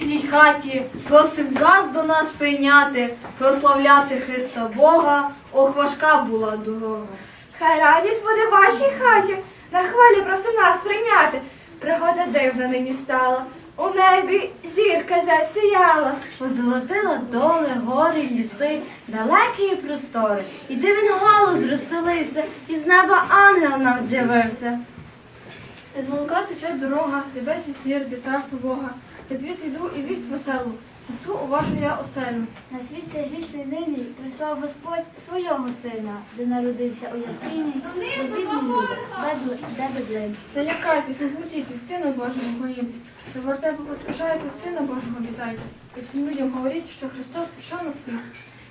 хаті, просим газ до нас прийняти, прославляти Христа Бога, ох важка була дорога. Хай радість буде вашій хаті, на хвалі просим нас прийняти. Пригода дивна нині стала, у небі зірка засіяла. Позолотила доли, гори, ліси, далекі і простори. І дивен голос розстелився, і з неба ангел нам з'явився. Від молока тече дорога, любить цірки, царство Бога. Я звідси йду і вість веселу, несу у вашу я оселю. На світ цей грішний нині прислав Господь свого сина, де народився у яскині, бо бідні люди, де бедлин. Не лякайтесь, не змутітесь, сина Божого моїм. До вертепу поспішайте, сина Божого вітайте. І всім людям говоріть, що Христос пішов на світ.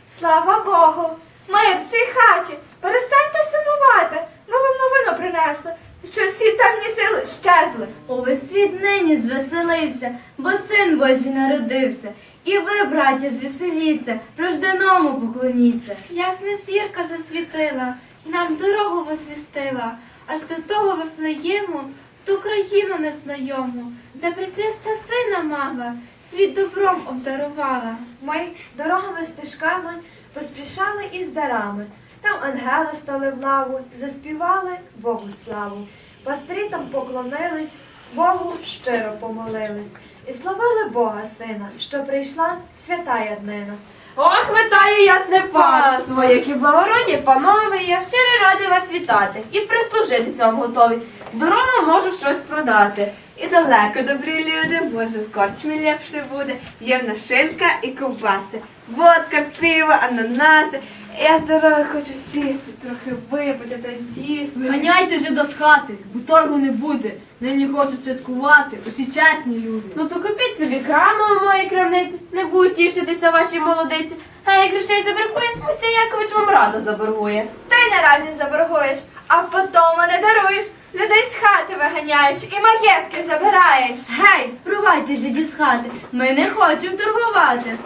Слава Богу! Мир в цій хаті! Перестаньте сумувати! Ми вам новину принесли, що всі темні сили щезли. Увесь світ нині звеселився, бо син Божий народився. І ви, браття, звеселіться, рожденому поклоніться. Ясна зірка засвітила, і нам дорогу возвістила, аж до того Вифлеєму, в ту країну незнайому, де причиста сина мала, світ добром обдарувала. Ми дорогами стежками поспішали із дарами. Там ангели стали в лаву, заспівали Богу славу. Пастирі там поклонились, Богу щиро помолились. І славили Бога Сина, що прийшла свята яднина. Ох, вітаю, ясне панство, які благородні панове, я щиро радий вас вітати і прислужитися вам готовий. Дорогу можу щось продати. І далеко, добрі люди, може в корчмі ліпше буде. Є в нас шинка і ковбаси, водка, пиво, ананаси. Я з хочу сісти, трохи випити та з'їсти. Виганяйте жида з хати, бо торгу не буде. Нині хочуть святкувати, усі чесні люди. Ну то купіть собі краму у моїй крамниці, не будуть тішитися ваші молодиці. А як грошей забракує, Муся Якович вам радо заборгує. Ти наразі заборгуєш, а потому не даруєш. Людей з хати виганяєш і маєтки забираєш. Гей, спровайте жидів з хати. Ми не хочемо торгувати.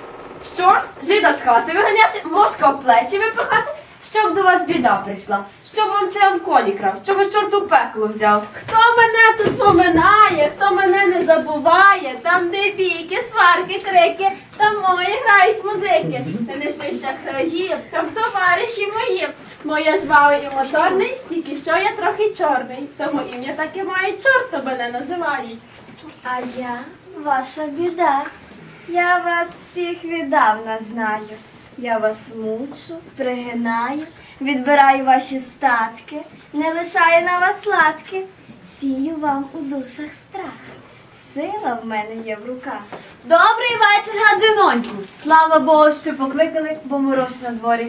Що? Жида з хати виганяти, мошка в плечі випихати, щоб до вас біда прийшла, щоб он це он коні крав, щоб із чорту пекло взяв. Хто мене тут поминає, хто мене не забуває, там де бійки, сварки, крики, там мої грають музики. Та не спищах країв, там товариші мої. Моя жвавий і моторний, тільки що я трохи чорний. Тому ім'я таке має чорта мене називають. А я ваша біда. Я вас всіх віддавна знаю. Я вас мучу, пригинаю, відбираю ваші статки, не лишаю на вас сладки, сію вам у душах страх. Сила в мене є в руках. Добрий вечір, гаджиноньку. Слава Богу, що покликали, бо мороз на дворі.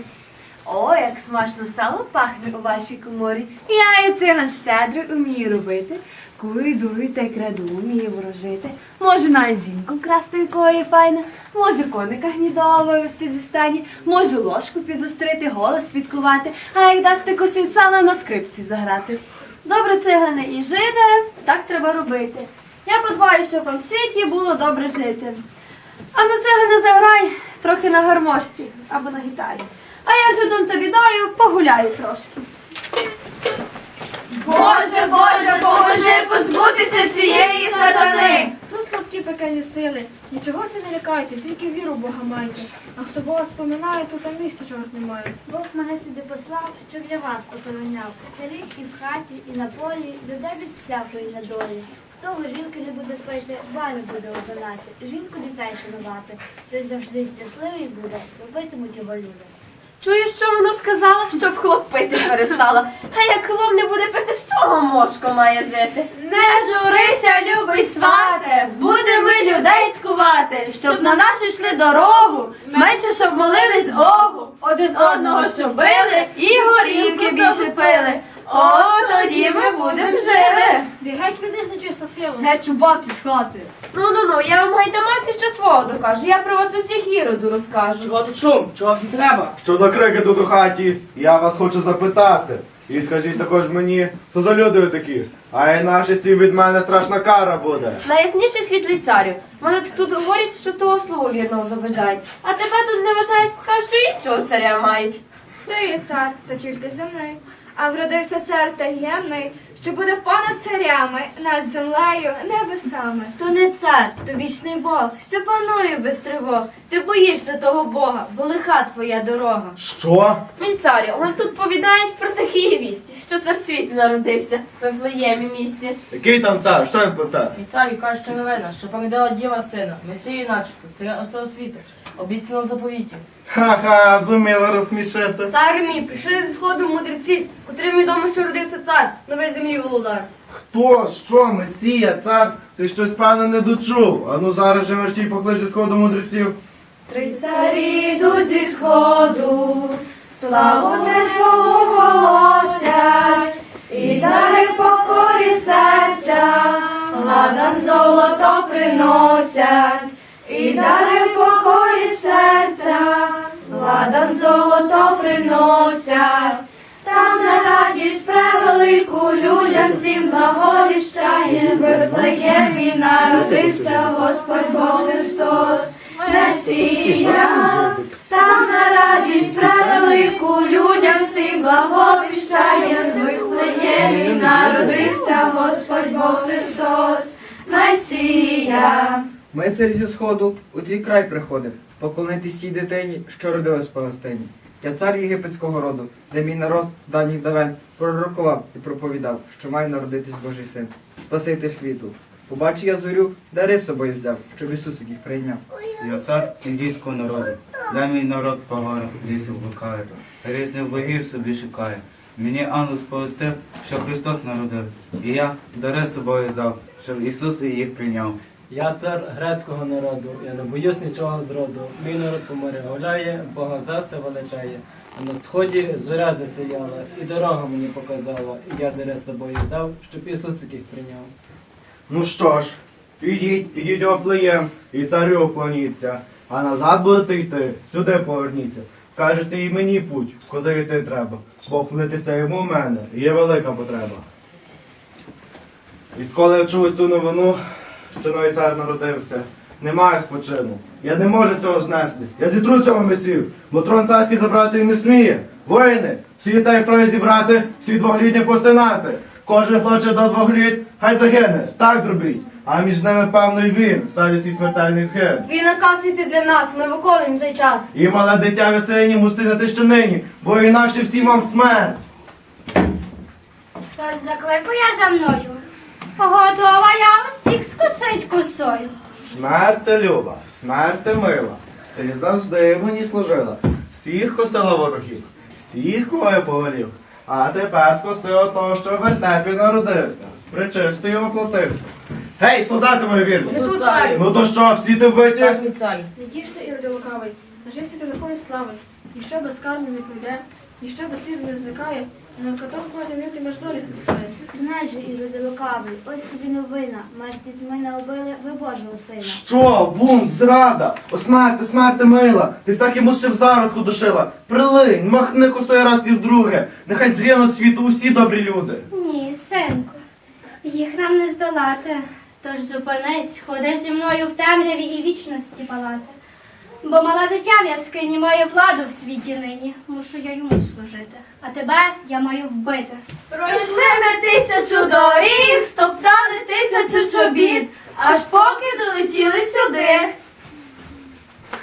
О, як смачно сало пахне у вашій коморі. Я і циган щедрий умію робити. Куйдую та й краду умію ворожити. Можу навіть жінку красти, якої файна, можу коника гнідого вивести зі стані, можу ложку підзустрити, голос підкувати, а як дасте косить сала на скрипці заграти. Добре, цигане і жиде, так треба робити. Я подбаю, щоб вам в світі було добре жити. А ну цигане заграй трохи на гармошці або на гітарі. А я жидом та бідою погуляю трошки. Боже, Боже, поможи позбутися цієї сатани. Тут слабкі пекельні сили. Нічого се не лякайте, тільки віру в Бога майте. А хто Бога споминає, то там місця чорт немає. Бог мене сюди послав, щоб я вас охороняв. Старих і в хаті, і на полі, людей від всякої недолі. Хто горілки не буде пити, баню буде обинати, жінку дітей шанувати. Той завжди щасливий буде, робитимуть його люди. Чуєш, що вона сказала, щоб хлоп пити перестала. А як хлоп не буде пити, з чого мошко має жити? Не журися, любий свате, будемо людей цькувати, щоб на нашу йшли дорогу, менше щоб молились Богу, один одного щоб били і горілки більше пили. О, тоді ми будемо жили. Геть від них нечиста сила. Геть чубавці з хати. Ну ну ну, я вам гайдамаки ще свого докажу. Я про вас усіх іроду розкажу. Чого тут шум? Чого всім треба? Що за крики тут у хаті? Я вас хочу запитати. І скажіть також мені, що за люди такі? А і наші всім від мене страшна кара буде. Найясніший світлий царю. Вони тут говорять, що того слугу вірного забажають. А тебе тут зневажають, кажуть, що іншого царя мають. Ти є цар, та тільки земний. А вродився цар таємний, що буде понад царями, над землею, небесами. То не цар, то вічний Бог, що панує без тривог. Ти боїшся того Бога, бо лиха твоя дорога. Що? Мій царю, вам тут повідають про такі вісті, що цар світі народився в Вифлеємі місті. Який там цар? Що він плете? Мій царю каже, що новина, що породила діва сина, месію начебто, царя усього світу, обіцяно заповітів. Ха-ха, зуміла розсмішити. Цар мій, прийшли зі сходу мудреці, котрим відомо, що родився цар, новий землі володар. Хто? Що? Месія, цар? Ти щось певне не дочув. А ну зараз же мерщій поклич зі сходу мудреців. Три царі йдуть зі сходу, славу не Богу голосять, і дари покорі серця, ладан золото приносять, і дари серця, ладан золото приносять. Там на радість превелику людям всім благовіщає, Вифлеємі народився Господь Бог Христос, Месія. Там на радість превелику людям всім благовіщає, Вифлеємі народився Господь Бог Христос, Месія. Ми царь зі сходу у твій край приходив, поклонитись тій дитині, що родилась в Палестині. Я цар єгипетського роду, де мій народ з давніх давен пророкував і проповідав, що має народитись Божий син, Спаситель світу. Побачив я зорю, дари собою взяв, щоб Ісусик їх прийняв. Я цар індійського народу, де мій народ по горах лісів блукає, різних богів собі шукає. Мені ангел сповістив, що Христос народив, і я дари собою взяв, щоб Ісус їх прийняв. Я цар грецького народу, я не боюсь нічого зроду. Мій народ по морі гуляє, Бога засе величає. А на сході зоря засіяла, і дорогу мені показала, і я даре з собою взяв, щоб Ісусик їх прийняв. Ну що ж, ідіть, ідіть у і царю уклоніться. А назад будете йти, сюди поверніться. Кажете і мені путь, куди йти треба. Бо вклонитися йому в мене є велика потреба. Відколи я чув цю новину, що новий цар народився, немає спочину. Я не можу цього знести. Я зітру цього месію, бо трон царський забрати не сміє. Воїни, всі дітей троє зібрати, всі двоглітні постинати. Кожен хоче до двох літ, хай загине, так зробіть. А між ними, певно, й він, стане свій смертельний схід. Твій наказ світи для нас, ми виконуємо цей час. І мале дитя веселені мустинати ще нині, бо інакше всі вам смерть. Тож закликує за мною. Готова я усіх скусить косою. Смерть люба, смерть ти мила. Ти завжди мені служила. Всіх косила ворогів, всіх кого я повелів. А тепер скоси ото, що в вертепі народився, з причистою оплатився. Гей, солдати мої вірні! Тут царю. Ну то що, всі ти вбиті? Так, мій царю. Не тішся і роди лукавий, нажився ти лихої слави, ніщо безкарно не прийде, ніщо без сліду не зникає, і на каток кожним люти меж долі списає. Знаєш Іроди лукавий, ось тобі новина. Мерті тьми не обили, ви Божого сина. Що? Бунт, зрада! О, смерти, смерти мила! Ти всякі мусив зародку душила. Прилинь, махни косою раз і вдруге. Нехай згинуть світу усі добрі люди. Ні, синку, їх нам не здолати. Тож зупинись, ходи зі мною в темряві і вічності палати. Бо мала дитя в яскині має владу в світі нині. Мушу я йому служити. А тебе я маю вбити. Пройшли ми тисячу доріг, стоптали тисячу чобіт, аж поки долетіли сюди.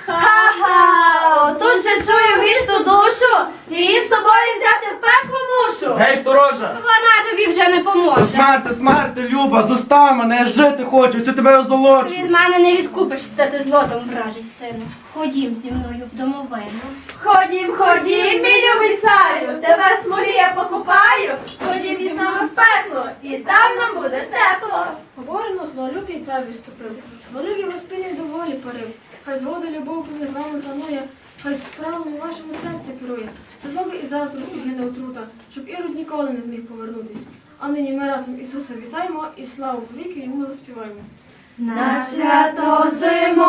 Ха-ха, отут же чую грішну душу, її з собою взяти в пекло мушу. Гей, сторожа! Вона тобі вже не поможе. смерти, смерти, Люба, зостав мене, я жити хочу, це тебе озолочу. Від мене не відкупишся ти злотом, вражий сину. Ходім зі мною в домовину. Ходім, ходім, мій любий царю, тебе в смолі я покупаю, ходім із нами в пекло, і там нам буде тепло. Поборено зло лютий цар відступив, великий воспілій доволі парив, хай згода любов поміж вами панує, хай справами вашому серці керує, злоби і заздрості гине отрута, щоб Ірод ніколи не зміг повернутись. А нині ми разом Ісуса вітаємо і славу повіки йому заспіваємо. На свято зимове,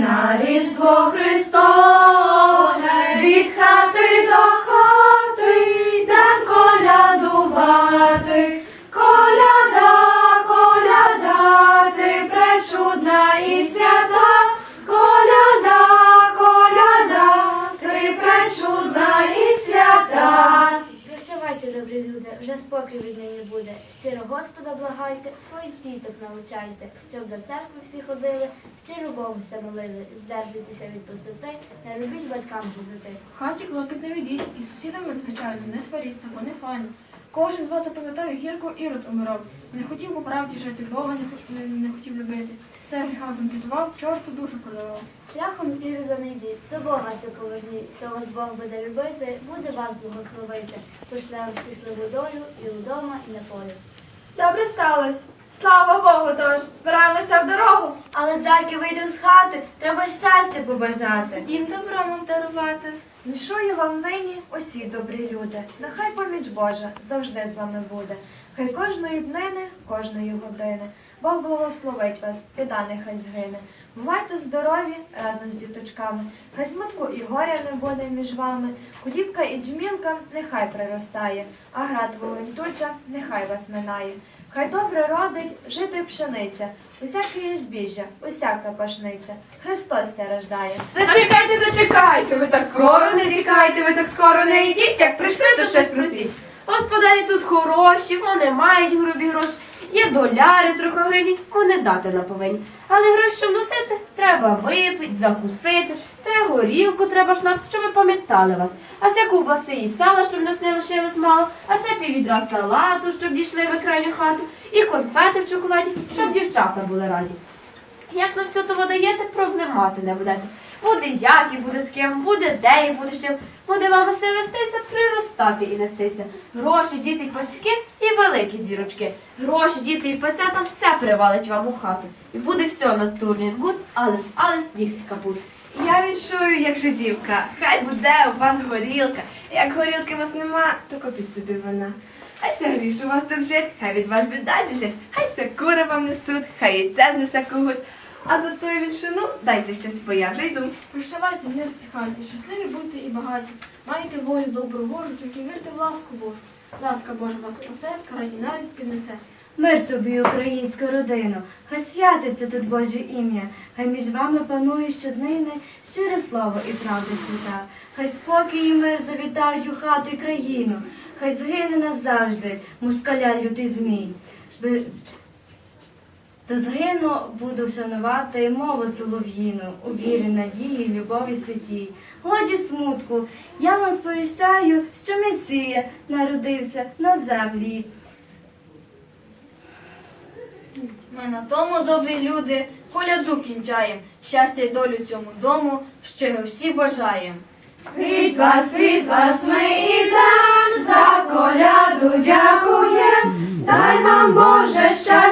на Різдво Христове, від хати до вже спокій від нині буде. Щиро Господа благайте, своїх діток навчайте, щоб до церкви всі ходили, щиро Богу все молили, здержуйтеся від пустоти, не робіть батькам грізоти. В хаті клопіт не ведіть, і з сусідами, звичайно, не сваріться, бо не файно. Кожен з вас запам'ятав, гірко Ірод умирав. Не хотів по правді жити, Бога не хотів любити. Гріха бенкетував, чорту душу продавав. Шляхом ірода не йдіть, до Бога се поверніть, то вас Бог буде любити, буде вас благословити, пошле вам щасливу долю і удома, і на полі. Добре сталося. Слава Богу, тож збираємося в дорогу. Але заки вийдемо з хати, треба щастя побажати. Дім добро вам дарувати. Віншую вам нині усі добрі люди. Нехай поміч Божа завжди з вами буде. Хай кожної днини, кожної години. Бог благословить вас, біда нехай згине. Бувайте здорові разом з діточками. Хай смутку і горя не буде між вами. Кудівка і джмілка нехай приростає, а град вогонь туча нехай вас минає. Хай добре родить жити пшениця, усяке збіжжя, усяка пашниця. Христос ся рождає. Зачекайте, зачекайте, ви так скоро не втікайте, ви так скоро не йдіть, як прийшли, то щось просіть. Господарі тут хороші, вони мають грубі гроші, є доляри трохи гривні, вони дати на повинні. Але гроші, щоб носити, треба випити, закусити, треба горілку, треба шнапс, щоб ви пам'ятали вас. А ще ковбаси і сала, щоб нас не лишилось мало, а ще піввідра салату, щоб дійшли в крайню хату, і конфети в чоколаді, щоб дівчата були раді. Як на все того даєте, проблем мати не будете. Буде як і буде з ким, буде де і буде з чим. Буде вам все вестися, приростати і нестися. Гроші, діти й пацьки і великі зірочки. Гроші, діти і пацята все привалить вам у хату. І буде все на турні гуд, алес, алес, ніхти капут. Я відчую, як жидівка. Хай буде у вас горілка. Як горілки у вас нема, то купіть собі вина. Хай ся гріш у вас держить, хай від вас біда біжить, хай ся кури вам несуть, хай яйця знесе когось. А за тою віншину дайте щось, бо я вже йду. Прощавайте, мир в цій щасливі будьте і багаті. Маєте волю добру Божу, тільки вірте в ласку Божу. Ласка Божа вас спасе, карані навіть піднесе. Мир тобі, українська родина, хай святиться тут Боже ім'я, хай між вами панує щоднини щире слово і правда свята. Хай спокій і мир завітають у хату і країну, хай згине назавжди москаля лютий змій. То згину буду вшанувати мову солов'їну, у вірі, надії, любові святій. Годі смутку, я вам сповіщаю, що Месія народився на землі. Ми на тому добрі люди коляду кінчаєм. Щастя й долю цьому дому, щиро всі бажаєм. Від вас, від вас ми ідем, за коляду дякуєм. Дай нам Боже щастя,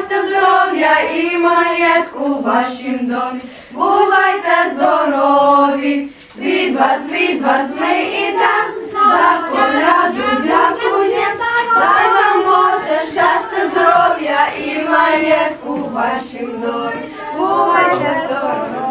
здоров'я і маєтку в вашім домі. Бувайте здорові, від вас, від вас ми і ідем, за коляду дякує, Дай вам Боже щастя, здоров'я і маєтку в вашім домі. Бувайте здорові.